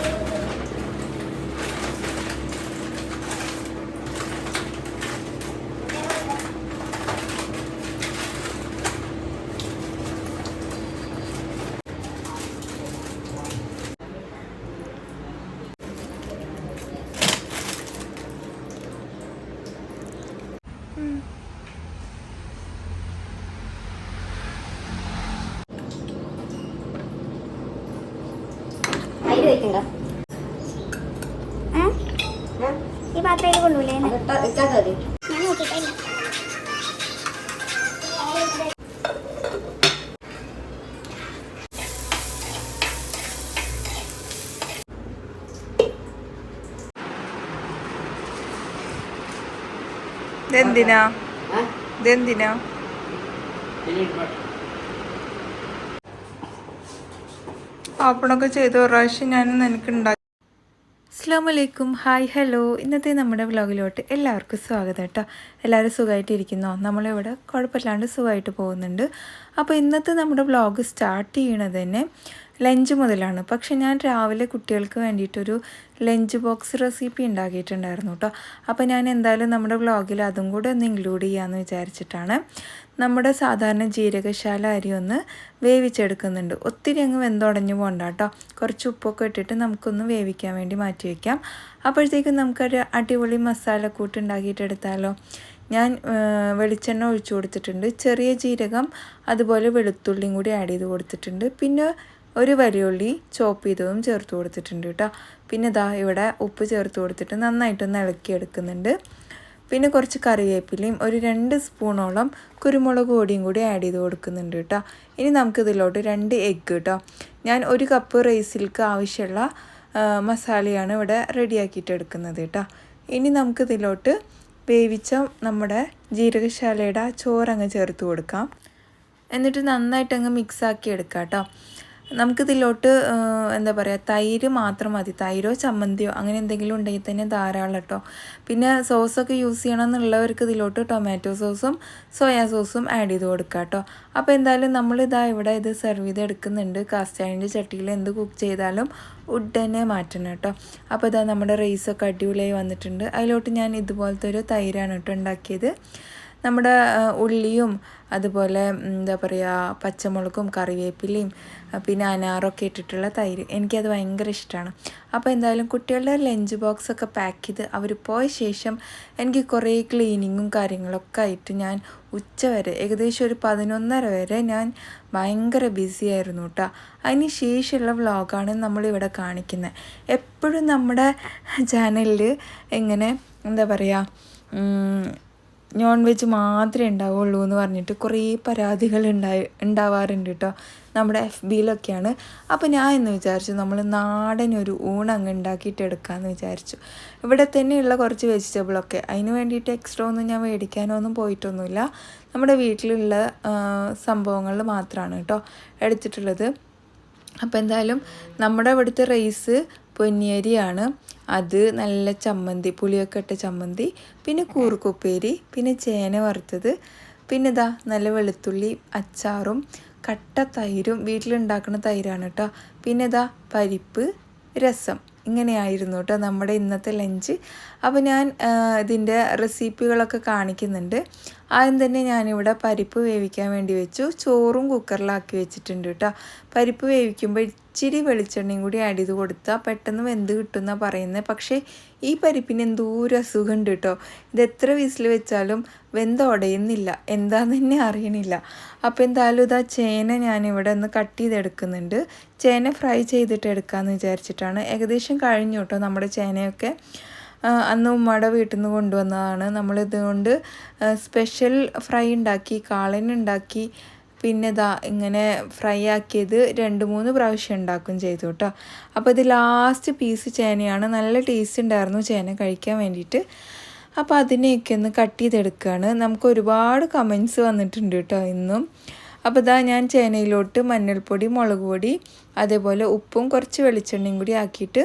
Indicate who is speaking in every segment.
Speaker 1: Thank you.
Speaker 2: ഇതെന്തിനാ? ഇതെന്തിനാ? ഓപ്പണൊക്കെ ചെയ്ത പ്രാവശ്യം ഞാൻ എനിക്കുണ്ടാക്കി അസ്ലാമലൈക്കും ഹായ് ഹലോ. ഇന്നത്തെ നമ്മുടെ വ്ലോഗിലോട്ട് എല്ലാവർക്കും സ്വാഗതം കേട്ടോ. എല്ലാവരും സുഖമായിട്ടിരിക്കുന്നോ നമ്മളിവിടെ കുഴപ്പമില്ലാണ്ട് സുഖമായിട്ട് പോകുന്നുണ്ട്. അപ്പോൾ ഇന്നത്തെ നമ്മുടെ വ്ലോഗ് സ്റ്റാർട്ട് ചെയ്യണത് തന്നെ ലഞ്ച് മുതലാണ്. പക്ഷെ ഞാൻ രാവിലെ കുട്ടികൾക്ക് വേണ്ടിയിട്ടൊരു ലഞ്ച് ബോക്സ് റെസിപ്പി ഉണ്ടാക്കിയിട്ടുണ്ടായിരുന്നു കേട്ടോ. അപ്പോൾ ഞാൻ എന്തായാലും നമ്മുടെ വ്ലോഗിൽ അതും കൂടെ ഒന്ന് ഇൻക്ലൂഡ് ചെയ്യാമെന്ന് വിചാരിച്ചിട്ടാണ്. നമ്മുടെ സാധാരണ ജീരകശാല അരി ഒന്ന് വേവിച്ചെടുക്കുന്നുണ്ട്. ഒത്തിരി അങ്ങ് വെന്തുടഞ്ഞു പോകണ്ട കേട്ടോ. കുറച്ച് ഉപ്പൊക്കെ ഇട്ടിട്ട് നമുക്കൊന്ന് വേവിക്കാൻ വേണ്ടി മാറ്റി വയ്ക്കാം. അപ്പോഴത്തേക്കും നമുക്കൊരു അടിപൊളി മസാലക്കൂട്ട് ഉണ്ടാക്കിയിട്ടെടുത്താലോ? ഞാൻ വെളിച്ചെണ്ണ ഒഴിച്ചു കൊടുത്തിട്ടുണ്ട്. ചെറിയ ജീരകം അതുപോലെ വെളുത്തുള്ളിയും കൂടി ആഡ് ചെയ്ത് കൊടുത്തിട്ടുണ്ട്. പിന്നെ ഒരു വലിയുള്ളി ചോപ്പ് ചെയ്തതും ചേർത്ത് കൊടുത്തിട്ടുണ്ട് കേട്ടോ. പിന്നെ ഇതാ ഇവിടെ ഉപ്പ് ചേർത്ത് കൊടുത്തിട്ട് നന്നായിട്ടൊന്ന് ഇളക്കി ഇളക്കിയെടുക്കുന്നുണ്ട്. പിന്നെ കുറച്ച് കറിവേപ്പിലയും ഒരു രണ്ട് സ്പൂണോളം കുരുമുളക് പൊടിയും കൂടി ആഡ് ചെയ്ത് കൊടുക്കുന്നുണ്ട് കേട്ടോ. ഇനി നമുക്കിതിലോട്ട് രണ്ട് എഗ്ഗ് കേട്ടോ. ഞാൻ ഒരു കപ്പ് റൈസിൽക്ക് ആവശ്യമുള്ള മസാലയാണ് ഇവിടെ റെഡിയാക്കിയിട്ട് എടുക്കുന്നത് കേട്ടോ. ഇനി നമുക്കിതിലോട്ട് വേവിച്ച നമ്മുടെ ജീരകശാലയുടെ ചോറങ്ങ് ചേർത്ത് കൊടുക്കാം. എന്നിട്ട് നന്നായിട്ടങ്ങ് മിക്സാക്കി എടുക്കാം കേട്ടോ. നമുക്കിതിലോട്ട് എന്താ പറയുക തൈര് മാത്രം മതി. തൈരോ ചമ്മന്തിയോ അങ്ങനെ എന്തെങ്കിലും ഉണ്ടെങ്കിൽ തന്നെ ധാരാളം കേട്ടോ. പിന്നെ സോസൊക്കെ യൂസ് ചെയ്യണം എന്നുള്ളവർക്ക് ഇതിലോട്ട് ടൊമാറ്റോ സോസും സോയാ സോസും ആഡ് ചെയ്ത് കൊടുക്കാം കേട്ടോ. അപ്പോൾ എന്തായാലും നമ്മളിതാ ഇവിടെ ഇത് സെർവ് ചെയ്ത് എടുക്കുന്നുണ്ട്. കാസ്റ്റ് ചട്ടിയിൽ എന്ത് കുക്ക് ചെയ്താലും ഉടനെ മാറ്റണം കേട്ടോ. അപ്പോൾ ഇതാ നമ്മുടെ റൈസൊക്കെ അടിപൊളിയായി വന്നിട്ടുണ്ട്. അതിലോട്ട് ഞാൻ ഇതുപോലത്തെ ഒരു തൈരാണ് കേട്ടോ ഉണ്ടാക്കിയത്. നമ്മുടെ ഉള്ളിയും അതുപോലെ എന്താ പറയുക പച്ചമുളകും കറിവേപ്പിലയും പിന്നെ അനാറൊക്കെ ഇട്ടിട്ടുള്ള തൈര് എനിക്കത് ഭയങ്കര ഇഷ്ടമാണ് അപ്പോൾ എന്തായാലും കുട്ടികളുടെ ലഞ്ച് ബോക്സ് ഒക്കെ പാക്ക് ചെയ്ത് അവർ പോയ ശേഷം എനിക്ക് കുറേ ക്ലീനിങ്ങും കാര്യങ്ങളൊക്കെ ആയിട്ട് ഞാൻ ഉച്ച വരെ ഏകദേശം ഒരു പതിനൊന്നര വരെ ഞാൻ ഭയങ്കര ബിസി ആയിരുന്നു കേട്ടോ അതിന് ശേഷമുള്ള വ്ളോഗാണ് നമ്മളിവിടെ കാണിക്കുന്നത് എപ്പോഴും നമ്മുടെ ചാനലിൽ എങ്ങനെ എന്താ പറയുക നോൺ വെജ് മാത്രമേ ഉണ്ടാവുള്ളൂ എന്ന് പറഞ്ഞിട്ട് കുറേ പരാതികൾ ഉണ്ടായി ഉണ്ടാവാറുണ്ട് കേട്ടോ നമ്മുടെ എഫ് ബിയിലൊക്കെയാണ് അപ്പോൾ ഞാൻ എന്ന് വിചാരിച്ചു നമ്മൾ നാടൻ ഒരു ഊണ് അങ്ങ് ഉണ്ടാക്കിയിട്ട് എടുക്കാമെന്ന് വിചാരിച്ചു. ഇവിടെ തന്നെയുള്ള കുറച്ച് വെജിറ്റബിളൊക്കെ അതിന് വേണ്ടിയിട്ട് എക്സ്ട്രാ ഒന്നും ഞാൻ മേടിക്കാനോ ഒന്നും പോയിട്ടൊന്നുമില്ല. നമ്മുടെ വീട്ടിലുള്ള സംഭവങ്ങൾ മാത്രമാണ് കേട്ടോ എടുത്തിട്ടുള്ളത്. അപ്പോൾ എന്തായാലും നമ്മുടെ ഇവിടുത്തെ റൈസ് പൊന്നിയരിയാണ്. അത് നല്ല ചമ്മന്തി പുളിയൊക്കെ ഇട്ട ചമ്മന്തി പിന്നെ കൂർക്കുപ്പേരി പിന്നെ ചേന വറുത്തത്. പിന്നെ ഇതാ നല്ല വെളുത്തുള്ളി അച്ചാറും കട്ട തൈരും വീട്ടിലുണ്ടാക്കുന്ന തൈരാണ് കേട്ടോ. പിന്നെ ഇതാ പരിപ്പ് രസം. ഇങ്ങനെയായിരുന്നു കേട്ടോ നമ്മുടെ ഇന്നത്തെ ലഞ്ച്. അപ്പോൾ ഞാൻ ഇതിന്റെ റെസിപ്പികളൊക്കെ കാണിക്കുന്നുണ്ട്. ആദ്യം തന്നെ ഞാനിവിടെ പരിപ്പ് വേവിക്കാൻ വേണ്ടി വെച്ചു. ചോറും കുക്കറിലാക്കി വെച്ചിട്ടുണ്ട് കേട്ടോ. പരിപ്പ് വേവിക്കുമ്പോൾ ഇച്ചിരി വെളിച്ചെണ്ണയും കൂടി ആഡ് ചെയ്ത് കൊടുത്താൽ പെട്ടെന്ന് വെന്ത് കിട്ടുമെന്നാണ് പറയുന്നത് പക്ഷേ ഈ പരിപ്പിന് എന്തോ ഒരു അസുഖമുണ്ട് കേട്ടോ ഇത് എത്ര വിസിൽ വെച്ചാലും വെന്ത് ഉടയുന്നില്ല എന്താന്ന് തന്നെ അറിയണില്ല. അപ്പോൾ എന്തായാലും ഇതാ ചേന ഞാനിവിടെ ഒന്ന് കട്ട് ചെയ്തെടുക്കുന്നുണ്ട്. ചേന ഫ്രൈ ചെയ്തിട്ട് എടുക്കാമെന്ന് വിചാരിച്ചിട്ടാണ്. ഏകദേശം കഴിഞ്ഞു കേട്ടോ നമ്മുടെ ചേനയൊക്കെ. അന്ന് ഉമ്മയുടെ വീട്ടിൽ നിന്ന് കൊണ്ടുവന്നതാണ്. നമ്മളിതുകൊണ്ട് സ്പെഷ്യൽ ഫ്രൈ ഉണ്ടാക്കി കാളൻ പിന്നെ ഇതാ ഇങ്ങനെ ഫ്രൈ ആക്കിയത് രണ്ട് മൂന്ന് പ്രാവശ്യം ഉണ്ടാക്കും ചെയ്തു കേട്ടോ അപ്പോൾ ഇത് ലാസ്റ്റ് പീസ് ചേനയാണ്. നല്ല ടേസ്റ്റ് ഉണ്ടായിരുന്നു ചേന കഴിക്കാൻ വേണ്ടിയിട്ട്. അപ്പോൾ അതിനെയൊക്കെ ഒന്ന് കട്ട് ചെയ്തെടുക്കുകയാണ് നമുക്ക് ഒരുപാട് കമൻസ് വന്നിട്ടുണ്ട് കേട്ടോ ഇന്നും. അപ്പോൾ ഇതാ ഞാൻ ചേനയിലോട്ട് മഞ്ഞൾപ്പൊടി മുളക് പൊടി അതേപോലെ ഉപ്പും കുറച്ച് വെളിച്ചെണ്ണയും കൂടി ആക്കിയിട്ട്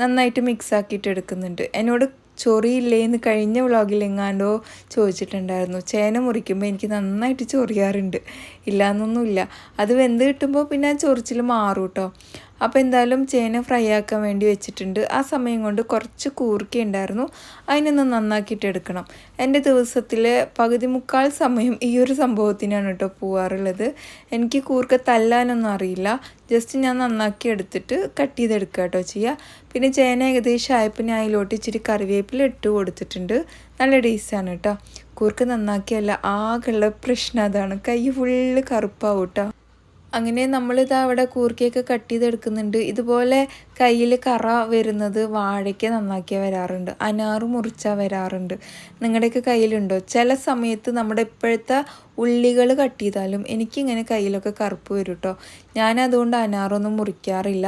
Speaker 2: നന്നായിട്ട് മിക്സ് ആക്കിയിട്ട് എടുക്കുന്നുണ്ട്. എന്നോട് ചൊറിയില്ലേന്ന് കഴിഞ്ഞ വ്ളോഗിൽ എങ്ങാണ്ടോ ചോദിച്ചിട്ടുണ്ടായിരുന്നു. ചേന മുറിക്കുമ്പോൾ എനിക്ക് നന്നായിട്ട് ചൊറിയാറുണ്ട്. ഇല്ലയെന്നൊന്നുമില്ല അത് വെന്ത് കിട്ടുമ്പോൾ പിന്നെ ചൊറിച്ചിൽ മാറും കേട്ടോ അപ്പോൾ എന്തായാലും ചേന ഫ്രൈ ആക്കാൻ വേണ്ടി വെച്ചിട്ടുണ്ട്. ആ സമയം കൊണ്ട് കുറച്ച് കൂർക്ക ഉണ്ടായിരുന്നു. അതിനൊന്ന് നന്നാക്കിയിട്ട് എടുക്കണം. എന്റെ ദിവസത്തിലെ പകുതി മുക്കാൽ സമയം ഈ ഒരു സംഭവത്തിനാണ് കേട്ടോ പോവാറുള്ളത്. എനിക്ക് കൂർക്ക തല്ലാനൊന്നും അറിയില്ല. ജസ്റ്റ് ഞാൻ നന്നാക്കി എടുത്തിട്ട് കട്ട് ചെയ്തെടുക്കുക കേട്ടോ ചെയ്യുക പിന്നെ ചേന ഏകദേശം ആയപ്പോൾ അതിലോട്ട് ഇച്ചിരി കറിവേപ്പില ഇട്ട് കൊടുത്തിട്ടുണ്ട്. നല്ല ടേസ്റ്റാണ് കേട്ടോ. കൂർക്ക നന്നാക്കിയല്ല ആകെയുള്ള പ്രശ്നം അതാണ്. കൈ ഫുള്ള് കറുപ്പാവും കേട്ടോ. അങ്ങനെ നമ്മളിതാ അവിടെ കൂർക്കയൊക്കെ കട്ട് ചെയ്തെടുക്കുന്നുണ്ട്. ഇതുപോലെ കയ്യിൽ കറ വരുന്നത് വാഴയ്ക്ക് നന്നാക്കിയാൽ വരാറുണ്ട്. അനാറ് മുറിച്ചാൽ വരാറുണ്ട്. നിങ്ങളുടെയൊക്കെ കയ്യിലുണ്ടോ? ചില സമയത്ത് നമ്മുടെ ഇപ്പോഴത്തെ ഉള്ളികൾ കട്ട് ചെയ്താലും എനിക്കിങ്ങനെ കയ്യിലൊക്കെ കറുപ്പ് വരും കേട്ടോ ഞാനതുകൊണ്ട് അനാറൊന്നും മുറിക്കാറില്ല.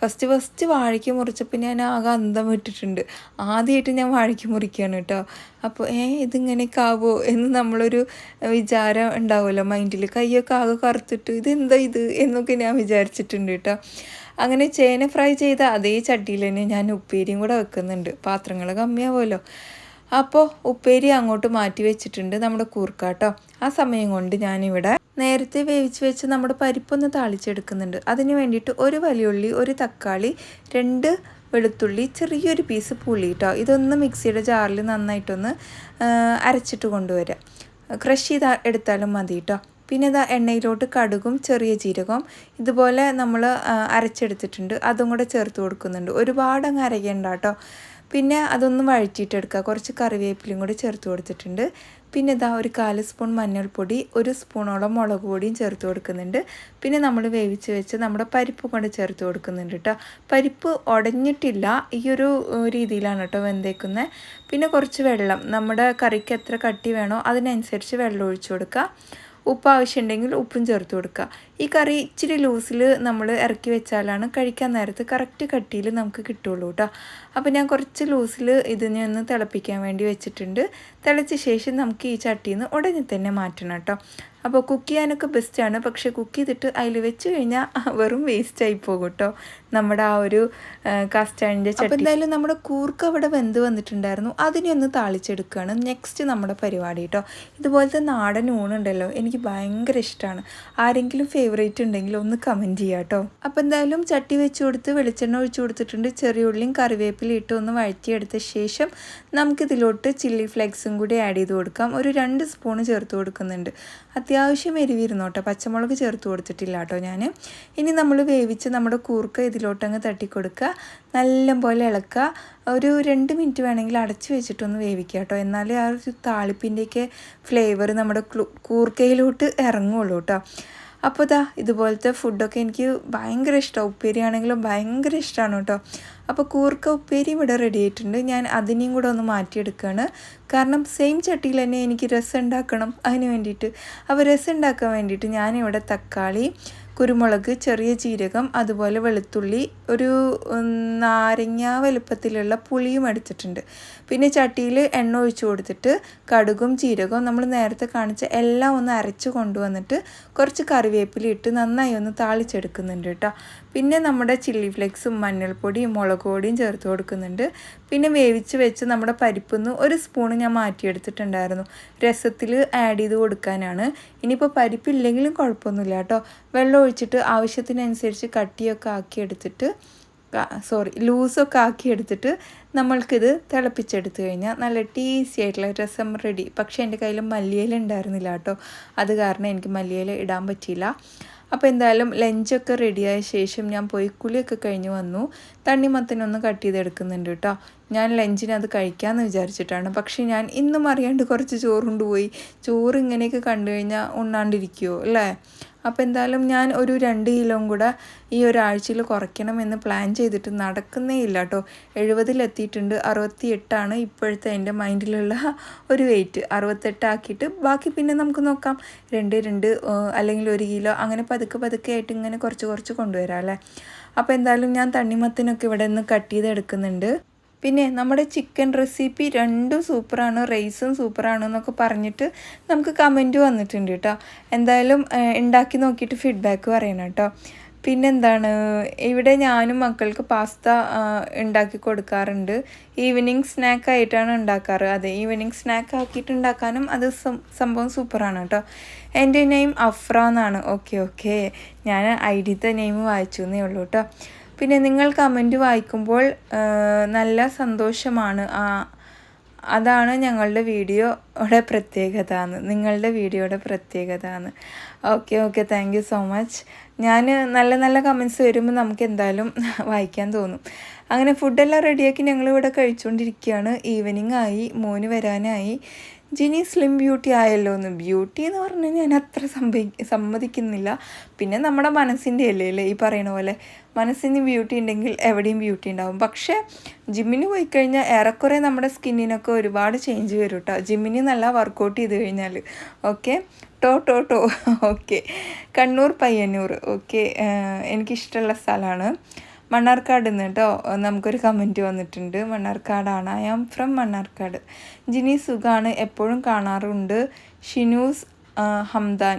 Speaker 2: ഫസ്റ്റ് ഫസ്റ്റ് വാഴയ്ക്ക് മുറിച്ചപ്പോൾ ഞാൻ ആകെ അന്തം വിട്ടിട്ടുണ്ട്. ആദ്യമായിട്ട് ഞാൻ വാഴയ്ക്ക് മുറിക്കുകയാണ് കേട്ടോ അപ്പോൾ ഏ ഇതിങ്ങനെയൊക്കെ ആവോ? എന്ന് നമ്മളൊരു വിചാരം ഉണ്ടാവുമല്ലോ. മൈൻഡിൽ കയ്യൊക്കെ ആകെ കറുത്തിട്ട് ഇതെന്താ ഇത്? എന്നൊക്കെ ഞാൻ വിചാരിച്ചിട്ടുണ്ട് കേട്ടോ അങ്ങനെ ചേന ഫ്രൈ ചെയ്ത അതേ ചട്ടിയിൽ തന്നെ ഞാൻ ഉപ്പേരിയും കൂടെ വെക്കുന്നുണ്ട്. പാത്രങ്ങൾ കമ്മിയാവുമല്ലോ. അപ്പോൾ ഉപ്പേരി അങ്ങോട്ട് മാറ്റി വെച്ചിട്ടുണ്ട് നമ്മുടെ കൂർക്കാട്ടോ. ആ സമയം കൊണ്ട് ഞാനിവിടെ നേരത്തെ വേവിച്ച് വെച്ച് നമ്മുടെ പരിപ്പൊന്ന് താളിച്ചെടുക്കുന്നുണ്ട്. അതിന് വേണ്ടിയിട്ട് ഒരു വലിയുള്ളി ഒരു തക്കാളി രണ്ട് വെളുത്തുള്ളി ചെറിയൊരു പീസ് പുളി കേട്ടോ ഇതൊന്ന് മിക്സിയുടെ ജാറിൽ നന്നായിട്ടൊന്ന് അരച്ചിട്ട് കൊണ്ടുവരാം. ക്രഷ് ചെയ്ത് എടുത്താലും മതി കേട്ടോ പിന്നെ ഇതാ എണ്ണയിലോട്ട് കടുകും ചെറിയ ജീരകവും ഇതുപോലെ നമ്മൾ അരച്ചെടുത്തിട്ടുണ്ട്. അതും കൂടെ ചേർത്ത് കൊടുക്കുന്നുണ്ട്. ഒരുപാട് അങ്ങ് അരയ്ക്കണ്ട കേട്ടോ പിന്നെ അതൊന്ന് വഴറ്റിയിട്ടെടുക്കുക. കുറച്ച് കറിവേപ്പിലയും കൂടി ചേർത്ത് കൊടുത്തിട്ടുണ്ട്. പിന്നെ ഇതാ ഒരു കാൽ സ്പൂൺ മഞ്ഞൾപ്പൊടി ഒരു സ്പൂണോളം മുളക് പൊടിയും ചേർത്ത് കൊടുക്കുന്നുണ്ട്. പിന്നെ നമ്മൾ വേവിച്ച് വെച്ച് നമ്മുടെ പരിപ്പ് കൊണ്ട് ചേർത്ത് കൊടുക്കുന്നുണ്ട് കേട്ടോ പരിപ്പ് ഉടഞ്ഞിട്ടില്ല. ഈ ഒരു രീതിയിലാണ് കേട്ടോ വെന്തേക്കുന്നത് പിന്നെ കുറച്ച് വെള്ളം. നമ്മുടെ കറിക്ക് എത്ര കട്ടി വേണോ അതിനനുസരിച്ച് വെള്ളം ഒഴിച്ചു കൊടുക്കുക. ഉപ്പ് ആവശ്യമുണ്ടെങ്കിൽ ഉപ്പും ചേർത്ത് കൊടുക്കുക. ഈ കറി ഇച്ചിരി ലൂസിൽ നമ്മൾ ഇറക്കി വെച്ചാലാണ് കഴിക്കാൻ നേരത്ത് കറക്റ്റ് കട്ടിയിൽ നമുക്ക് കിട്ടുള്ളൂ കേട്ടോ അപ്പോൾ ഞാൻ കുറച്ച് ലൂസിൽ ഇതിനെ ഒന്ന് തിളപ്പിക്കാൻ വേണ്ടി വെച്ചിട്ടുണ്ട്. തിളച്ച ശേഷം നമുക്ക് ഈ ചട്ടിയിൽ നിന്ന് ഉടനെ തന്നെ മാറ്റണം കേട്ടോ അപ്പോൾ കുക്ക് ചെയ്യാനൊക്കെ ബെസ്റ്റാണ്. പക്ഷേ കുക്ക് ചെയ്തിട്ട് അതിൽ വെച്ച് കഴിഞ്ഞാൽ വെറും വേസ്റ്റ് ആയി പോകും കേട്ടോ. നമ്മുടെ ആ ഒരു കാസ്റ്റാണിന്റെ ചട്ടി. എന്തായാലും നമ്മുടെ കൂർക്ക് അവിടെ വെന്ത് വന്നിട്ടുണ്ടായിരുന്നു. അതിനെ ഒന്ന് താളിച്ചെടുക്കുകയാണ് നെക്സ്റ്റ് നമ്മുടെ പരിപാടി കേട്ടോ. ഇതുപോലത്തെ നാടൻ ഊണുണ്ടല്ലോ എനിക്ക് ഭയങ്കര ഇഷ്ടമാണ്. ആരെങ്കിലും ഫേവറേറ്റ് ഉണ്ടെങ്കിൽ ഒന്ന് കമന്റ് ചെയ്യാം കേട്ടോ. അപ്പോൾ എന്തായാലും ചട്ടി വെച്ച് കൊടുത്ത് വെളിച്ചെണ്ണ ഒഴിച്ചു കൊടുത്തിട്ടുണ്ട്. ചെറിയ ഉള്ളിയും കറിവേപ്പില ഇട്ട് ഒന്ന് വഴറ്റിയെടുത്ത ശേഷം നമുക്കിതിലോട്ട് ചില്ലി ഫ്ലേക്സും കൂടി ആഡ് ചെയ്ത് കൊടുക്കാം. ഒരു രണ്ട് സ്പൂൺ ചേർത്ത് കൊടുക്കുന്നുണ്ട്. അത്യാവശ്യം എരിവിരുന്നോട്ടെ പച്ചമുളക് ചേർത്ത് കൊടുത്തിട്ടില്ല കേട്ടോ ഞാൻ ഇനി നമ്മൾ വേവിച്ച് നമ്മുടെ കൂർക്ക ഇതിലോട്ടങ്ങ് തട്ടിക്കൊടുക്കുക. നല്ല പോലെ ഇളക്കുക. ഒരു രണ്ട് മിനിറ്റ് വേണമെങ്കിൽ അടച്ച് വെച്ചിട്ടൊന്ന് വേവിക്കുക കേട്ടോ. എന്നാലേ ആ ഒരു താളിപ്പിന്റെയൊക്കെ ഫ്ലേവർ നമ്മുടെ കൂർക്കയിലോട്ട് ഇറങ്ങുള്ളൂ കേട്ടോ. അപ്പോൾ ഇതാ ഇതുപോലത്തെ ഫുഡൊക്കെ എനിക്ക് ഭയങ്കര ഇഷ്ടമാണ് ഉപ്പേരിയാണെങ്കിലും ഭയങ്കര ഇഷ്ടമാണ് കേട്ടോ. അപ്പോൾ കൂർക്ക ഉപ്പേരി ഇവിടെ റെഡി ആയിട്ടുണ്ട്. ഞാൻ അതിനെയും കൂടെ ഒന്ന് മാറ്റിയെടുക്കുകയാണ് കാരണം സെയിം ചട്ടിയിൽ തന്നെ എനിക്ക് രസം ഉണ്ടാക്കണം അതിന് വേണ്ടിയിട്ട്. അപ്പോൾ രസം ഉണ്ടാക്കാൻ വേണ്ടിയിട്ട് ഞാനിവിടെ തക്കാളി കുരുമുളക് ചെറിയ ജീരകം അതുപോലെ വെളുത്തുള്ളി ഒരു നാരങ്ങ വലുപ്പത്തിലുള്ള പുളിയും അടിച്ചിട്ടുണ്ട്. പിന്നെ ചട്ടിയിൽ എണ്ണ ഒഴിച്ചു കൊടുത്തിട്ട് കടുകും ജീരകവും നമ്മൾ നേരത്തെ കാണിച്ച എല്ലാം ഒന്ന് അരച്ച് കൊണ്ടുവന്നിട്ട് കുറച്ച് കറിവേപ്പില ഇട്ട് നന്നായി ഒന്ന് താളിച്ചെടുക്കുന്നുണ്ട് കേട്ടോ. പിന്നെ നമ്മുടെ ചില്ലി ഫ്ലേക്സും മഞ്ഞൾപ്പൊടിയും മുളക് പൊടിയും ചേർത്ത് കൊടുക്കുന്നുണ്ട്. പിന്നെ വേവിച്ച് വെച്ച് നമ്മുടെ പരിപ്പിൽ നിന്ന് ഒരു സ്പൂൺ ഞാൻ മാറ്റിയെടുത്തിട്ടുണ്ടായിരുന്നു. രസത്തിൽ ആഡ് ചെയ്ത് കൊടുക്കാനാണ്. ഇനിയിപ്പോൾ പരിപ്പില്ലെങ്കിലും കുഴപ്പമൊന്നുമില്ല കേട്ടോ. വെള്ളം ഒഴിച്ചിട്ട് ആവശ്യത്തിനനുസരിച്ച് കട്ടിയൊക്കെ ആക്കിയെടുത്തിട്ട് സോറി ലൂസൊക്കെ ആക്കി എടുത്തിട്ട് നമ്മൾക്കിത് തിളപ്പിച്ചെടുത്തു കഴിഞ്ഞാൽ നല്ല ടേസ്റ്റി ആയിട്ടുള്ള രസം റെഡി പക്ഷേ എന്റെ കയ്യിൽ മല്ലിയില ഉണ്ടായിരുന്നില്ല കേട്ടോ. അത് കാരണം എനിക്ക് മല്ലിയില ഇടാൻ പറ്റിയില്ല. അപ്പോൾ എന്തായാലും ലഞ്ചൊക്കെ റെഡിയായ ശേഷം ഞാൻ പോയി കുളിയൊക്കെ കഴിഞ്ഞ് വന്നു. തണ്ണിമത്തനൊന്ന് കട്ട് ചെയ്തെടുക്കുന്നുണ്ട് കേട്ടോ ഞാൻ ലഞ്ചിന് അത് കഴിക്കാമെന്ന് വിചാരിച്ചിട്ടാണ്. പക്ഷേ ഞാൻ ഇന്നും അറിയാണ്ട് കുറച്ച് ചോറ് പോയി. ചോറ് ഇങ്ങനെയൊക്കെ കണ്ടു കഴിഞ്ഞാൽ ഉണ്ണാണ്ടിരിക്കുമോ അല്ലേ? അപ്പോൾ എന്തായാലും ഞാൻ ഒരു രണ്ട് കിലോയും കൂടെ ഈ ഒരാഴ്ചയിൽ കുറയ്ക്കണമെന്ന് പ്ലാൻ ചെയ്തിട്ട് നടക്കുന്നേ ഇല്ല കേട്ടോ എഴുപതിലെത്തിയിട്ടുണ്ട്. അറുപത്തി എട്ടാണ് ഇപ്പോഴത്തെ എന്റെ മൈൻഡിലുള്ള ഒരു വെയിറ്റ്. അറുപത്തെട്ടാക്കിയിട്ട് ബാക്കി പിന്നെ നമുക്ക് നോക്കാം. രണ്ട് രണ്ട് അല്ലെങ്കിൽ ഒരു കിലോ. അങ്ങനെ പതുക്കെ പതുക്കെ ആയിട്ട് ഇങ്ങനെ കുറച്ച് കുറച്ച് കൊണ്ടുവരാം അല്ലേ? അപ്പോൾ എന്തായാലും ഞാൻ തണ്ണിമത്തിനൊക്കെ ഇവിടെ നിന്ന് കട്ട് ചെയ്ത് എടുക്കുന്നുണ്ട് പിന്നെ നമ്മുടെ ചിക്കൻ റെസിപ്പി രണ്ടും സൂപ്പറാണ് റൈസും സൂപ്പറാണ് എന്നൊക്കെ പറഞ്ഞിട്ട് നമുക്ക് കമന്റ് വന്നിട്ടുണ്ട് കേട്ടോ എന്തായാലും ഉണ്ടാക്കി നോക്കിയിട്ട് ഫീഡ്ബാക്ക് പറയണം കേട്ടോ പിന്നെന്താണ് ഇവിടെ ഞാനും മക്കൾക്ക് പാസ്ത ഉണ്ടാക്കി കൊടുക്കാറുണ്ട്. ഈവനിങ് സ്നാക്ക് ആയിട്ടാണ് ഉണ്ടാക്കാറ് അതെ ഈവനിങ് സ്നാക്ക് ആക്കിയിട്ട് ഉണ്ടാക്കാനും അത് സംഭവം സൂപ്പറാണ് കേട്ടോ എന്റെ നെയിം അഫ്ര എന്നാണ് ഓക്കെ ഓക്കെ ഞാൻ ഐ ഡിത്തെ നെയിം വായിച്ചു എന്നേ ഉള്ളൂ കേട്ടോ പിന്നെ നിങ്ങൾ കമന്റ് വായിക്കുമ്പോൾ നല്ല സന്തോഷമാണ്. ആ അതാണ് ഞങ്ങളുടെ വീഡിയോയുടെ പ്രത്യേകത എന്ന് നിങ്ങളുടെ വീഡിയോയുടെ പ്രത്യേകത എന്ന് okay okay thank you so much ഞാൻ നല്ല നല്ല കമൻസ് വരുമ്പോൾ നമുക്ക് എന്തായാലും വായിക്കാൻ തോന്നും. അങ്ങനെ ഫുഡെല്ലാം റെഡിയാക്കി ഞങ്ങളിവിടെ കഴിച്ചുകൊണ്ടിരിക്കുകയാണ് ഈവനിങ് ആയി മോന് വരാനായി. ജിനി സ്ലിം ബ്യൂട്ടി ആയല്ലോ എന്ന്. ബ്യൂട്ടി എന്ന് പറഞ്ഞാൽ ഞാൻ അത്ര സംഭവി സമ്മതിക്കുന്നില്ല. പിന്നെ നമ്മുടെ മനസ്സിന്റെ അല്ലേ അല്ലേ? ഈ പറയുന്ന പോലെ മനസ്സിന് ബ്യൂട്ടി ഉണ്ടെങ്കിൽ എവിടെയും ബ്യൂട്ടി ഉണ്ടാവും. പക്ഷേ ജിമ്മിന് പോയി കഴിഞ്ഞാൽ ഏറെക്കുറെ നമ്മുടെ സ്കിന്നിനൊക്കെ ഒരുപാട് ചേഞ്ച് വരും കേട്ടോ ജിമ്മിന് നല്ല വർക്കൗട്ട് ചെയ്ത് കഴിഞ്ഞാൽ ഓക്കെ ടോ ടോ ടോ. ഓക്കെ കണ്ണൂർ പയ്യന്നൂർ. ഓക്കെ എനിക്കിഷ്ടമുള്ള സ്ഥലമാണ്. മണ്ണാർക്കാട് നിന്ന് കേട്ടോ നമുക്കൊരു കമന്റ് വന്നിട്ടുണ്ട്. മണ്ണാർക്കാടാണ്. I am from Mannarkkad. Jini സുഖാണ്. എപ്പോഴും കാണാറുണ്ട്. ഷിനൂസ് ഹംദാൻ.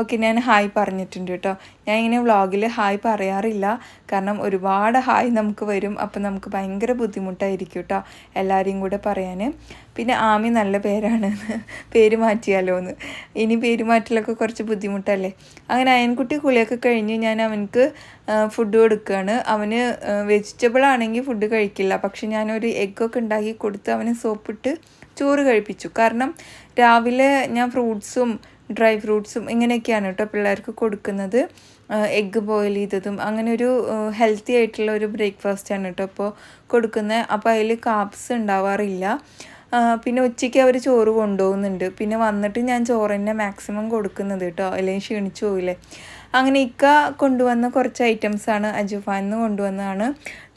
Speaker 2: ഓക്കെ ഞാൻ ഹായ് പറഞ്ഞിട്ടുണ്ട് കേട്ടോ. ഞാൻ ഇങ്ങനെ വ്ളോഗിൽ ഹായ് പറയാറില്ല. കാരണം ഒരുപാട് ഹായ് നമുക്ക് വരും. അപ്പം നമുക്ക് ഭയങ്കര ബുദ്ധിമുട്ടായിരിക്കും കേട്ടോ എല്ലാവരെയും കൂടെ പറയാൻ പിന്നെ ആമി നല്ല പേരാണ്. പേര് മാറ്റിയാലോ എന്ന്. ഇനി പേര് മാറ്റലൊക്കെ കുറച്ച് ബുദ്ധിമുട്ടല്ലേ? അങ്ങനെ അയൻകുട്ടി കുളിയൊക്കെ കഴിഞ്ഞ് ഞാൻ അവനക്ക് ഫുഡ് കൊടുക്കുകയാണ് അവന് വെജിറ്റബിൾ ആണെങ്കിൽ ഫുഡ് കഴിക്കില്ല. പക്ഷെ ഞാനൊരു എഗ്ഗൊക്കെ ഉണ്ടാക്കി കൊടുത്ത് അവന് സോപ്പിട്ട് ചോറ് കഴിപ്പിച്ചു. കാരണം രാവിലെ ഞാൻ ഫ്രൂട്ട്സും ഡ്രൈ ഫ്രൂട്ട്സും ഇങ്ങനെയൊക്കെയാണ് കേട്ടോ പിള്ളേർക്ക് കൊടുക്കുന്നത്. എഗ്ഗ് ബോയിൽ ചെയ്തതും അങ്ങനെ ഒരു ഹെൽത്തി ആയിട്ടുള്ള ഒരു ബ്രേക്ക്ഫാസ്റ്റാണ് കേട്ടോ ഇപ്പോൾ കൊടുക്കുന്നത് അപ്പോൾ അതിൽ കാപ്സ് ഉണ്ടാവാറില്ല. പിന്നെ ഉച്ചയ്ക്ക് അവർ ചോറ് കൊണ്ടുപോകുന്നുണ്ട്. പിന്നെ വന്നിട്ട് ഞാൻ ചോറ് തന്നെ മാക്സിമം കൊടുക്കുന്നത് കേട്ടോ. അല്ലെങ്കിൽ ക്ഷീണിച്ചു പോയില്ലേ അങ്ങനെ ഇക്ക കൊണ്ടുവന്ന കുറച്ച് ഐറ്റംസാണ് അജുഫാനിന്ന് കൊണ്ടുവന്നതാണ്.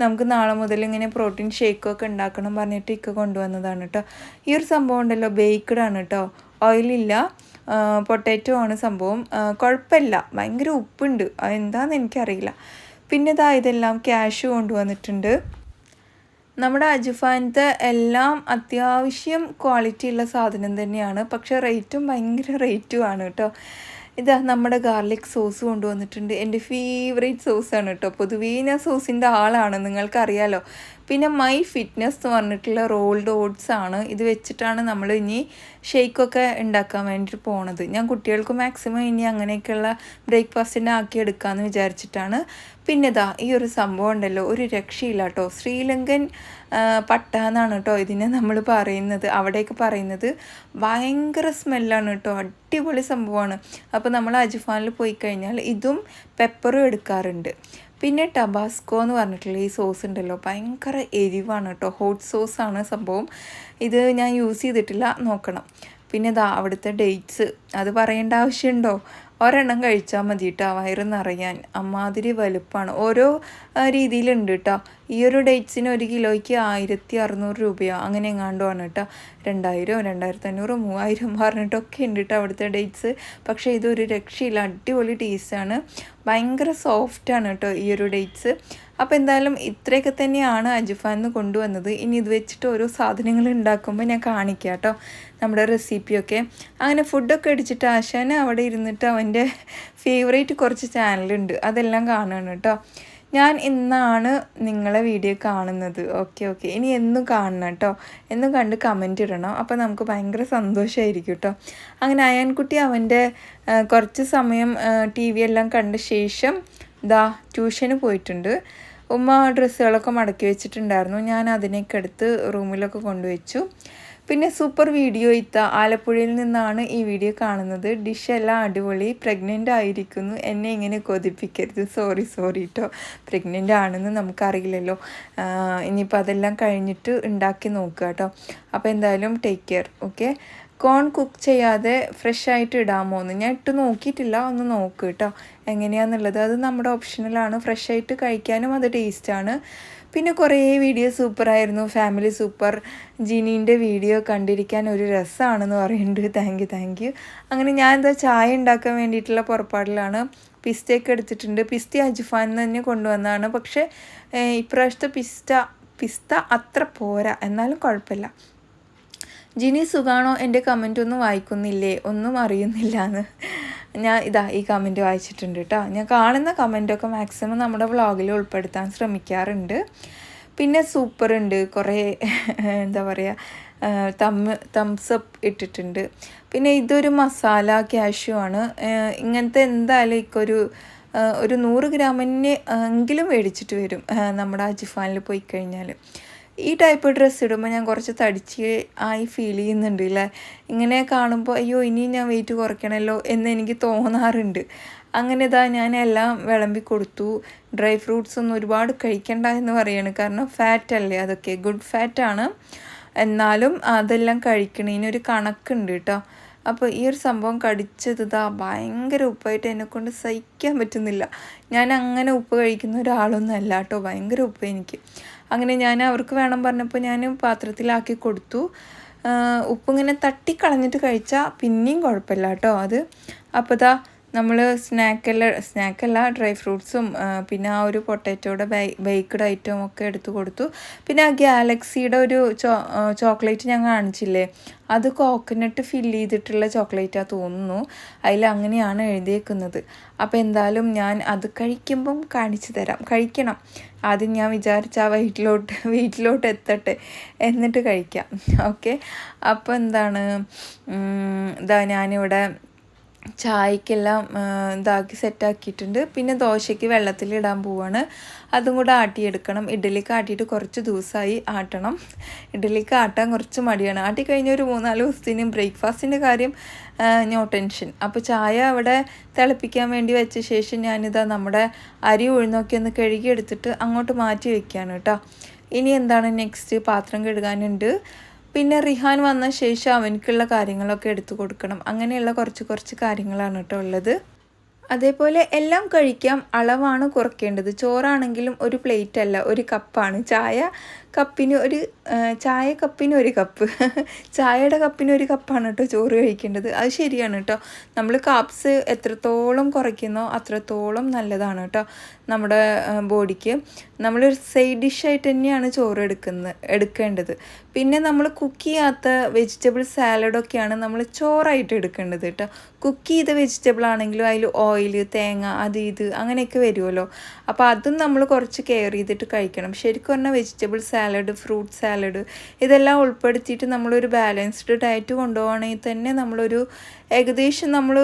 Speaker 2: നമുക്ക് നാളെ മുതൽ ഇങ്ങനെ പ്രോട്ടീൻ ഷേക്കൊക്കെ ഉണ്ടാക്കണം പറഞ്ഞിട്ട് ഇക്ക കൊണ്ടുവന്നതാണ് കേട്ടോ ഈ ഒരു സംഭവം ഉണ്ടല്ലോ ബേക്ക്ഡ് ആണ് കേട്ടോ ഓയിലില്ല പൊട്ടാറ്റോ ആണ് സംഭവം. കുഴപ്പമില്ല ഭയങ്കര ഉപ്പുണ്ട്. എന്താണെന്ന് എനിക്കറിയില്ല. പിന്നെ ഇതാ ഇതെല്ലാം ക്യാഷ് കൊണ്ടുവന്നിട്ടുണ്ട്. നമ്മുടെ അജുഫാനത്തെ എല്ലാം അത്യാവശ്യം ക്വാളിറ്റി ഉള്ള സാധനം തന്നെയാണ്. പക്ഷേ റേറ്റും ഭയങ്കര റേറ്റുമാണ് കേട്ടോ ഇതാ നമ്മുടെ ഗാർലിക് സോസ് കൊണ്ടുവന്നിട്ടുണ്ട്. എന്റെ ഫേവറേറ്റ് സോസാണ് കേട്ടോ. പൊതുവേ ഞാൻ സോസിന്റെ ആളാണ്. നിങ്ങൾക്കറിയാലോ. പിന്നെ മൈ ഫിറ്റ്നസ് എന്ന് പറഞ്ഞിട്ടുള്ള റോൾഡ് ഓട്സ് ആണ്. ഇത് വെച്ചിട്ടാണ് നമ്മൾ ഇനി ഷെയ്ക്കൊക്കെ ഉണ്ടാക്കാൻ വേണ്ടിയിട്ട് പോണത്. ഞാൻ കുട്ടികൾക്ക് മാക്സിമം ഇനി അങ്ങനെയൊക്കെയുള്ള ബ്രേക്ക്ഫാസ്റ്റിനെ ആക്കി എടുക്കാമെന്ന് വിചാരിച്ചിട്ടാണ്. പിന്നെ ഇതാ ഈ ഒരു സംഭവം ഉണ്ടല്ലോ. ഒരു രക്ഷയില്ല കേട്ടോ. ശ്രീലങ്കൻ പട്ട എന്നാണ് കേട്ടോ ഇതിനെ നമ്മൾ പറയുന്നത്. അവിടെയൊക്കെ പറയുന്നത് ഭയങ്കര സ്മെല്ലാണ് കേട്ടോ അടിപൊളി സംഭവമാണ് അപ്പോൾ നമ്മൾ അജ്ഫാനിൽ പോയി കഴിഞ്ഞാൽ ഇതും പെപ്പറും എടുക്കാറുണ്ട്. പിന്നെ ടബാസ്കോ എന്ന് പറഞ്ഞിട്ടുള്ള ഈ സോസ് ഉണ്ടല്ലോ ഭയങ്കര എരിവാണ് കേട്ടോ ഹോട്ട് സോസാണ് സംഭവം. ഇത് ഞാൻ യൂസ് ചെയ്തിട്ടില്ല നോക്കണം. പിന്നെ ഇതാ അവിടുത്തെ ഡേറ്റ്സ് അത് പറയേണ്ട ആവശ്യമുണ്ടോ ഒരെണ്ണം കഴിച്ചാൽ മതി കേട്ടോ വയറ് നിറയാൻ. അമ്മാതിരി വലുപ്പമാണ് ഓരോ രീതിയിലുണ്ട് കേട്ടോ ഈ ഒരു ഡേറ്റ്സിന് ഒരു കിലോയ്ക്ക് ആയിരത്തി അറുന്നൂറ് രൂപയോ? അങ്ങനെ എങ്ങാണ്ടുമാണ് കേട്ടോ. രണ്ടായിരം രണ്ടായിരത്തി അഞ്ഞൂറ് മൂവായിരം പറഞ്ഞിട്ടൊക്കെ ഉണ്ട് കേട്ടോ അവിടുത്തെ ഡേറ്റ്സ്. പക്ഷേ ഇതൊരു രക്ഷയില്ല. അടിപൊളി ടേസ്റ്റാണ് ഭയങ്കര സോഫ്റ്റാണ് കേട്ടോ ഈ ഒരു ഡേറ്റ്സ്. അപ്പോൾ എന്തായാലും ഇത്രയൊക്കെ തന്നെയാണ് അജുഫാന്ന് കൊണ്ടുവന്നത്. ഇനി ഇത് വെച്ചിട്ട് ഓരോ സാധനങ്ങൾ ഉണ്ടാക്കുമ്പോൾ ഞാൻ കാണിക്കാം കേട്ടോ നമ്മുടെ റെസിപ്പിയൊക്കെ അങ്ങനെ ഫുഡൊക്കെ അടിച്ചിട്ട് ആശാൻ അവിടെ ഇരുന്നിട്ട് അവന്റെ ഫേവറേറ്റ് കുറച്ച് ചാനലുണ്ട് അതെല്ലാം കാണുകയാണ് കേട്ടോ. ഞാൻ ഇന്നാണ് നിങ്ങളെ വീഡിയോ കാണുന്നത്. ഓക്കെ ഓക്കെ ഇനി എന്നും കാണണം കേട്ടോ എന്നും കണ്ട് കമന്റ് ഇടണം. അപ്പോൾ നമുക്ക് ഭയങ്കര സന്തോഷമായിരിക്കും കേട്ടോ അങ്ങനെ അയാൻകുട്ടി അവന്റെ കുറച്ച് സമയം ടി വി എല്ലാം കണ്ട ശേഷം ദാ ട്യൂഷന് പോയിട്ടുണ്ട്. ഉമ്മ ഡ്രസ്സുകളൊക്കെ മടക്കി വെച്ചിട്ടുണ്ടായിരുന്നു. ഞാൻ അതിനൊക്കെ എടുത്ത് റൂമിലൊക്കെ കൊണ്ടുവച്ചു. പിന്നെ സൂപ്പർ വീഡിയോ ഇത്ത ആലപ്പുഴയിൽ നിന്നാണ് ഈ വീഡിയോ കാണുന്നത്. ഡിഷ് എല്ലാം അടിപൊളി. പ്രഗ്നന്റ് ആയിരിക്കുന്നു. എന്നെ ഇങ്ങനെ കൊതിപ്പിക്കരുത്. സോറി സോറി കേട്ടോ പ്രഗ്നന്റ് ആണെന്ന് നമുക്കറിയില്ലല്ലോ. ഇനിയിപ്പോൾ അതെല്ലാം കഴിഞ്ഞിട്ട് ഉണ്ടാക്കി നോക്കുക കേട്ടോ അപ്പോൾ എന്തായാലും take care okay corn cook ചെയ്യാതെ ഫ്രഷ് ആയിട്ട് ഇടാമോ എന്ന്? ഞാൻ ഇട്ട് നോക്കിയിട്ടില്ല. ഒന്ന് നോക്ക് കേട്ടോ എങ്ങനെയാണെന്നുള്ളത് അത് നമ്മുടെ ഓപ്ഷനിലാണ് ഫ്രഷ് ആയിട്ട് കഴിക്കാനും അത് ടേസ്റ്റാണ് പിന്നെ കുറേ വീഡിയോ സൂപ്പറായിരുന്നു ഫാമിലി സൂപ്പർ ജിനീന്റെ വീഡിയോ കണ്ടിരിക്കാൻ ഒരു രസമാണെന്ന് പറയുന്നുണ്ട് താങ്ക് യു താങ്ക് യു അങ്ങനെ ഞാൻ എന്താ ചായ ഉണ്ടാക്കാൻ വേണ്ടിയിട്ടുള്ള പുറപ്പാടിലാണ്. പിസ്തയൊക്കെ എടുത്തിട്ടുണ്ട്. പിസ്ത അജ്ഫാൻ തന്നെ കൊണ്ടുവന്നതാണ്. പക്ഷേ ഇപ്രാവശ്യത്തെ പിസ്ത പിസ്ത അത്ര പോരാ. എന്നാലും കുഴപ്പമില്ല. ജിനി സുഖാണോ എന്റെ കമന്റ് ഒന്നും വായിക്കുന്നില്ലേ? ഒന്നും അറിയുന്നില്ല എന്ന് ഞാൻ ഇതാ ഈ കമന്റ് വായിച്ചിട്ടുണ്ട് കേട്ടോ ഞാൻ കാണുന്ന കമന്റൊക്കെ മാക്സിമം നമ്മുടെ വ്ളോഗിൽ ഉൾപ്പെടുത്താൻ ശ്രമിക്കാറുണ്ട്. പിന്നെ സൂപ്പർ ഉണ്ട്. കുറേ എന്താ പറയുക തമ്മ് തംസപ്പ് ഇട്ടിട്ടുണ്ട്. പിന്നെ ഇതൊരു മസാല ക്യാഷ്യൂ ആണ്. ഇങ്ങനത്തെ എന്തായാലും ഇക്കൊരു ഒരു നൂറ് ഗ്രാമിന് എങ്കിലും മേടിച്ചിട്ട് വരും നമ്മുടെ അജിഫാനിൽ പോയി കഴിഞ്ഞാൽ ഈ ടൈപ്പ് ഡ്രസ്സ് ഇടുമ്പോൾ ഞാൻ കുറച്ച് തടിച്ച് ആയി ഫീൽ ചെയ്യുന്നുണ്ട് അല്ലേ ഇങ്ങനെ കാണുമ്പോൾ അയ്യോ ഇനിയും ഞാൻ വെയിറ്റ് കുറയ്ക്കണമല്ലോ എന്ന് എനിക്ക് തോന്നാറുണ്ട്. അങ്ങനെ ഇതാ ഞാൻ എല്ലാം വിളമ്പി കൊടുത്തു. ഡ്രൈ ഫ്രൂട്ട്സ് ഒന്നും ഒരുപാട് കഴിക്കണ്ട എന്ന് പറയാണ്. കാരണം ഫാറ്റ് അല്ലേ? അതൊക്കെ ഗുഡ് ഫാറ്റാണ് എന്നാലും അതെല്ലാം കഴിക്കണതിനൊരു കണക്കുണ്ട് കേട്ടോ അപ്പോൾ ഈ ഒരു സംഭവം കടിച്ചത് ഇതാ ഭയങ്കര ഉപ്പായിട്ട് എന്നെക്കൊണ്ട് സഹിക്കാൻ പറ്റുന്നില്ല. ഞാൻ അങ്ങനെ ഉപ്പ് കഴിക്കുന്ന ഒരാളൊന്നും അല്ല കേട്ടോ ഭയങ്കര ഉപ്പ് എനിക്ക്. അങ്ങനെ ഞാൻ അവർക്ക് വേണം പറഞ്ഞപ്പോൾ ഞാൻ പാത്രത്തിലാക്കി കൊടുത്തു. ഉപ്പിങ്ങനെ തട്ടിക്കളഞ്ഞിട്ട് കഴിച്ചാൽ പിന്നെയും കുഴപ്പമില്ല കേട്ടോ. അത് അപ്പോൾ ഇതാ നമ്മൾ സ്നാക്കെല്ലാം സ്നാക്കല്ല ഡ്രൈ ഫ്രൂട്ട്സും പിന്നെ ആ ഒരു പൊട്ടാറ്റോയുടെ ബേക്ക്ഡ് ഐറ്റവും ഒക്കെ എടുത്തു കൊടുത്തു. പിന്നെ ആ ഗാലക്സിയുടെ ഒരു ചോക്ലേറ്റ് ഞാൻ കാണിച്ചില്ലേ? അത് കോക്കനട്ട് ഫില്ല് ചെയ്തിട്ടുള്ള ചോക്ലേറ്റാണ് തോന്നുന്നു. അതിൽ അങ്ങനെയാണ് എഴുതിയേക്കുന്നത്. അപ്പോൾ എന്തായാലും ഞാൻ അത് കഴിക്കുമ്പം കാണിച്ചു തരാം. കഴിക്കണം. ആദ്യം ഞാൻ വിചാരിച്ച ആ വീട്ടിലോട്ട് വീട്ടിലോട്ട് എത്തട്ടെ. എന്നിട്ട് കഴിക്കാം. ഓക്കെ? അപ്പോൾ എന്താണ്? ഇതാ ഞാനിവിടെ ചായക്കെല്ലാം ഇതാക്കി സെറ്റാക്കിയിട്ടുണ്ട്. പിന്നെ ദോശയ്ക്ക് വെള്ളത്തിൽ ഇടാൻ പോവാണ്. അതും കൂടെ ആട്ടിയെടുക്കണം. ഇഡ്ഡലിക്ക് ആട്ടിയിട്ട് കുറച്ച് ദിവസമായി ആട്ടണം. ഇഡ്ഡലിക്ക് ആട്ടാൻ കുറച്ച് മടിയാണ്. ആട്ടി കഴിഞ്ഞ ഒരു മൂന്നാൽ ദിവസത്തിന് ബ്രേക്ക്ഫാസ്റ്റിന്റെ കാര്യം നോ ടെൻഷൻ. അപ്പോൾ ചായ അവിടെ തിളപ്പിക്കാൻ വേണ്ടി വെച്ച ശേഷം ഞാനിതാ നമ്മുടെ അരി ഉഴുന്നൊക്കെ ഒന്ന് കഴുകിയെടുത്തിട്ട് അങ്ങോട്ട് മാറ്റി വെക്കുകയാണ് കേട്ടോ. ഇനി എന്താണ് നെക്സ്റ്റ് പാത്രം കഴുകാനുണ്ട്? പിന്നെ റിഹാൻ വന്ന ശേഷം അവനക്കുള്ള കാര്യങ്ങളൊക്കെ എടുത്തു കൊടുക്കണം. അങ്ങനെയുള്ള കുറച്ച് കുറച്ച് കാര്യങ്ങളാണ് കേട്ടോ ഉള്ളത്. അതേപോലെ എല്ലാം കഴിക്കാം. അളവാണ് കുറയ്ക്കേണ്ടത് ചോറാണെങ്കിലും ഒരു പ്ലേറ്റ് അല്ല ഒരു കപ്പാണ്. ചായ കപ്പിന് ഒരു ചായ കപ്പിന് ഒരു കപ്പ്. ചായയുടെ കപ്പിന് ഒരു കപ്പാണ് കേട്ടോ ചോറ് കഴിക്കേണ്ടത്. അത് ശരിയാണ് കേട്ടോ. നമ്മൾ കാപ്സ് എത്രത്തോളം കുറയ്ക്കുന്നോ അത്രത്തോളം നല്ലതാണ് കേട്ടോ നമ്മുടെ ബോഡിക്ക്. നമ്മളൊരു സൈഡ് ഡിഷായിട്ട് തന്നെയാണ് ചോറ് എടുക്കുന്നത് എടുക്കേണ്ടത്. പിന്നെ നമ്മൾ കുക്ക് ചെയ്യാത്ത വെജിറ്റബിൾ സാലഡൊക്കെയാണ് നമ്മൾ ചോറായിട്ട് എടുക്കേണ്ടത് കേട്ടോ. കുക്ക് ചെയ്ത വെജിറ്റബിൾ ആണെങ്കിലും അതിൽ ഓയിൽ തേങ്ങ അത് ഇത് അങ്ങനെയൊക്കെ വരുമല്ലോ. അപ്പോൾ അതും നമ്മൾ കുറച്ച് കെയർ ചെയ്തിട്ട് കഴിക്കണം. ശരിക്കും പറഞ്ഞാൽ വെജിറ്റബിൾ സാലഡ് ഫ്രൂട്ട് സാലഡ് ഇതെല്ലാം ഉൾപ്പെടുത്തിയിട്ട് നമ്മളൊരു ബാലൻസ്ഡ് ഡയറ്റ് കൊണ്ടുപോകണമെങ്കിൽ തന്നെ നമ്മളൊരു ഏകദേശം നമ്മൾ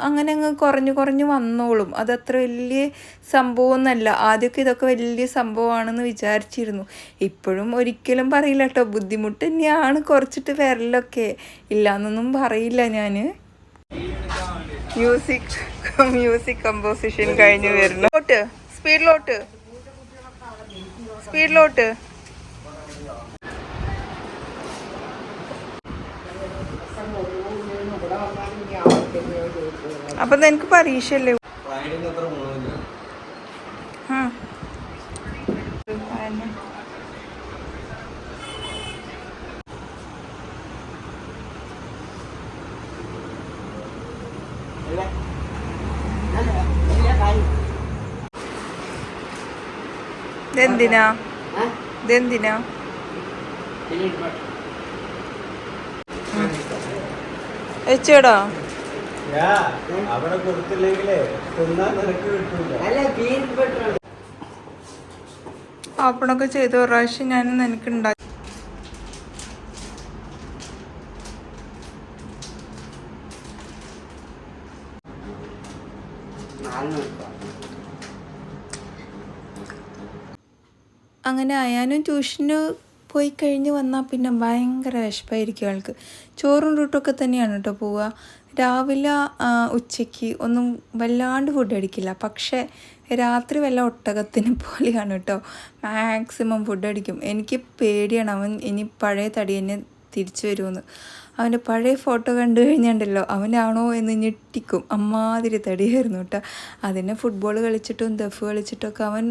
Speaker 2: അങ്ങനെ അങ്ങ് കുറഞ്ഞു കുറഞ്ഞു വന്നോളും. അതത്ര വലിയ സംഭവമൊന്നുമല്ല. ആദ്യമൊക്കെ ഇതൊക്കെ വലിയ സംഭവമാണെന്ന് വിചാരിച്ചിരുന്നു. ഇപ്പോഴും ഒരിക്കലും പറയില്ല കേട്ടോ. ബുദ്ധിമുട്ട് തന്നെയാണ് കുറച്ചിട്ട് വരലൊക്കെ. ഇല്ലാന്നൊന്നും പറയില്ല ഞാൻ മ്യൂസിക് മ്യൂസിക് കമ്പോസിഷൻ കഴിഞ്ഞു വരുന്നു. സ്പീഡിലോട്ട്. സ്പീഡിലോട്ട്. അപ്പൊ എനിക്ക് പരീക്ഷയല്ലേ. ഇതെന്തിനാ? ഇതെന്തിനാ? വെച്ചോടോ?
Speaker 3: അവിടെ കൊടുത്തില്ലെങ്കിലേ തിന്നാൻ നിനക്ക് കിട്ടൂല.
Speaker 2: ഓപ്പണൊക്കെ ചെയ്ത. ഒരു പ്രാവശ്യം ഞാൻ എനിക്ക് ഉണ്ടാക്കി അങ്ങനെ അയാനും ട്യൂഷന് പോയി കഴിഞ്ഞ് വന്നാൽ പിന്നെ ഭയങ്കര വിശപ്പായിരിക്കും ആൾക്ക് ചോറും റൂട്ടൊക്കെ തന്നെയാണ് കേട്ടോ പോവുക. രാവിലെ ഉച്ചയ്ക്ക് ഒന്നും വല്ലാണ്ട് ഫുഡ് അടിക്കില്ല. പക്ഷേ രാത്രി വല്ല ഒട്ടകത്തിനെ പോലെയാണ് കേട്ടോ. മാക്സിമം ഫുഡ് അടിക്കും. എനിക്ക് പേടിയാണ്. അവൻ ഇനി പഴയ തടി തന്നെ തിരിച്ചു വരുമെന്ന്. അവന്റെ പഴയ ഫോട്ടോ കണ്ടു കഴിഞ്ഞുണ്ടല്ലോ അവനാണോ എന്ന് ഞെട്ടിക്കും അമ്മാതിരി തടിയായിരുന്നു കേട്ടോ. അതിനെ ഫുട്ബോൾ കളിച്ചിട്ടും ദഫ് കളിച്ചിട്ടൊക്കെ അവൻ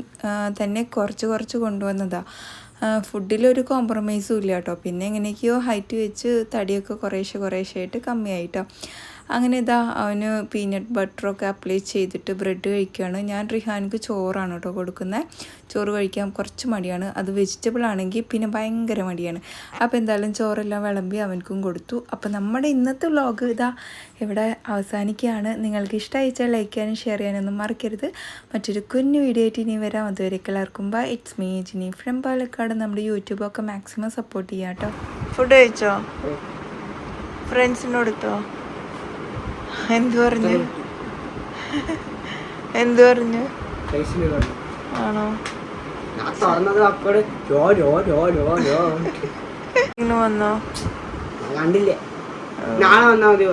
Speaker 2: തന്നെ കുറച്ച് കുറച്ച് കൊണ്ടുവന്നതാണ് ഫുഡിലൊരു കോംപ്രമൈസും ഇല്ല കേട്ടോ. പിന്നെ എങ്ങനെയൊക്കെയോ ഹൈറ്റ് വെച്ച് തടിയൊക്കെ കുറേശ്ശെ കുറേശ്ശെ ആയിട്ട് കമ്മിയായിട്ടോ അങ്ങനെ ഇതാ അവന് പീനട്ട് ബട്ടറൊക്കെ അപ്ലൈ ചെയ്തിട്ട് ബ്രെഡ് കഴിക്കുകയാണ്. ഞാൻ റിഹാനിക്ക് ചോറാണ് കേട്ടോ കൊടുക്കുന്നത്. ചോറ് കഴിക്കാൻ കുറച്ച് മടിയാണ്. അത് വെജിറ്റബിൾ ആണെങ്കിൽ പിന്നെ ഭയങ്കര മടിയാണ്. അപ്പോൾ എന്തായാലും ചോറെല്ലാം വിളമ്പി അവനക്കും കൊടുത്തു. അപ്പോൾ നമ്മുടെ ഇന്നത്തെ വ്ലോഗ് ഇതാ ഇവിടെ അവസാനിക്കുകയാണ്. നിങ്ങൾക്ക് ഇഷ്ടമായിച്ചാൽ ലൈക്ക് ചെയ്യാനും ഷെയർ ചെയ്യാനൊന്നും മറക്കരുത്. മറ്റൊരു കുഞ്ഞു വീഡിയോ ആയിട്ട് ഇനി വരാം. അതുവരെ എല്ലാവർക്കും bye it's me Jini from Palakkad. നമ്മുടെ യൂട്യൂബൊക്കെ മാക്സിമം സപ്പോർട്ട് ചെയ്യാം കേട്ടോ. ഫുഡ് കഴിച്ചോ? ഫ്രണ്ട്സിനോട് എടുത്തോ? എന്തു പറഞ്ഞു?
Speaker 4: എന്ത് പറഞ്ഞു? ആണോ? വന്നോ?
Speaker 2: കണ്ടില്ല? നാളെ വന്നാ മതി.